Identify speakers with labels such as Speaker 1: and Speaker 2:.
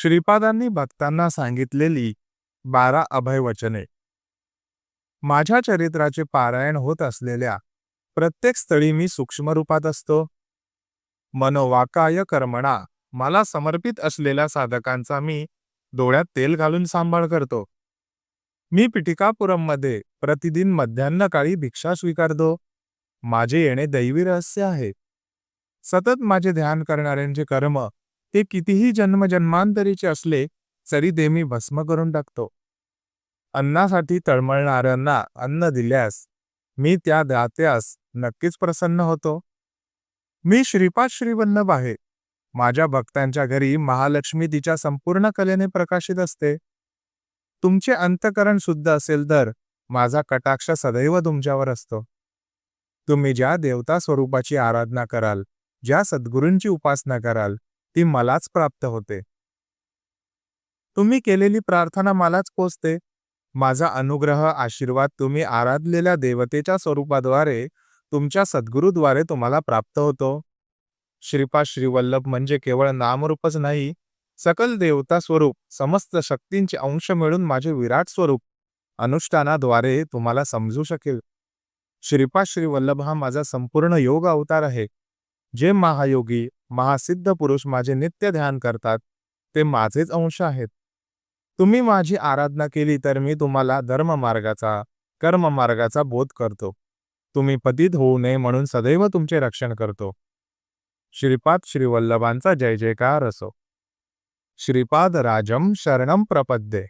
Speaker 1: श्रीपादांनी भक्तांना सांगितलेली बारा अभयवचने माझ्या चरित्राचे पारायण होत असलेल्या प्रत्येक स्थळी मी सूक्ष्म रूपात असतो. मनोवाकाय कर्मणा मला समर्पित असलेल्या साधकांचा मी डोळ्यात तेल घालून सांभाळ करतो. मी पिटिकापुरममध्ये प्रतिदिन मध्यान्हकाळी भिक्षा स्वीकारतो. माझे येणे दैवी रहस्य आहे. सतत माझे ध्यान करणाऱ्यांचे कर्म ते कितीही जन्मजन्मांतरीचे असले तरी ते मी भस्म करून टाकतो. अन्नासाठी तळमळणाऱ्यांना अन्न दिल्यास मी त्या दात्यास नक्कीच प्रसन्न होतो. मी श्रीपाद श्रीवल्लभ आहे. माझ्या भक्तांच्या घरी महालक्ष्मी तिच्या संपूर्ण कलेने प्रकाशित असते. तुमचे अंतकरण शुद्ध असेल तर माझा कटाक्ष सदैव तुमच्यावर असतो. तुम्ही ज्या देवता स्वरूपाची आराधना कराल ज्या सद्गुरूंची उपासना कराल ती मलाच प्राप्त होते. तुम्ही केलेली प्रार्थना मलाच पोचते. माझा अनुग्रह आशीर्वाद तुम्ही आराधलेल्या देवतेच्या स्वरूपाद्वारे तुमच्या सद्गुरूद्वारे तुम्हाला प्राप्त होतो. श्रीपा श्रीवल्लभ म्हणजे केवळ नामरूपच नाही सकल देवता स्वरूप समस्त शक्तींचे अंश मिळून माझे विराट स्वरूप अनुष्ठानाद्वारे तुम्हाला समजू शकेल. श्रीपा श्रीवल्लभ हा माझा संपूर्ण योग अवतार आहे. जे महायोगी महासिद्ध पुरुष माझे नित्य ध्यान करतात. ते माझेच अंश आहेत. तुम्ही माझी आराधना केली तर मी तुम्हाला धर्ममार्गाचा कर्ममार्गाचा बोध करतो. तुम्ही पतित होऊ नये म्हणून सदैव तुमचे रक्षण करतो. श्रीपाद श्रीवल्लभांचा जय जयकार असो. श्रीपाद राजम शरणम प्रपद्ये.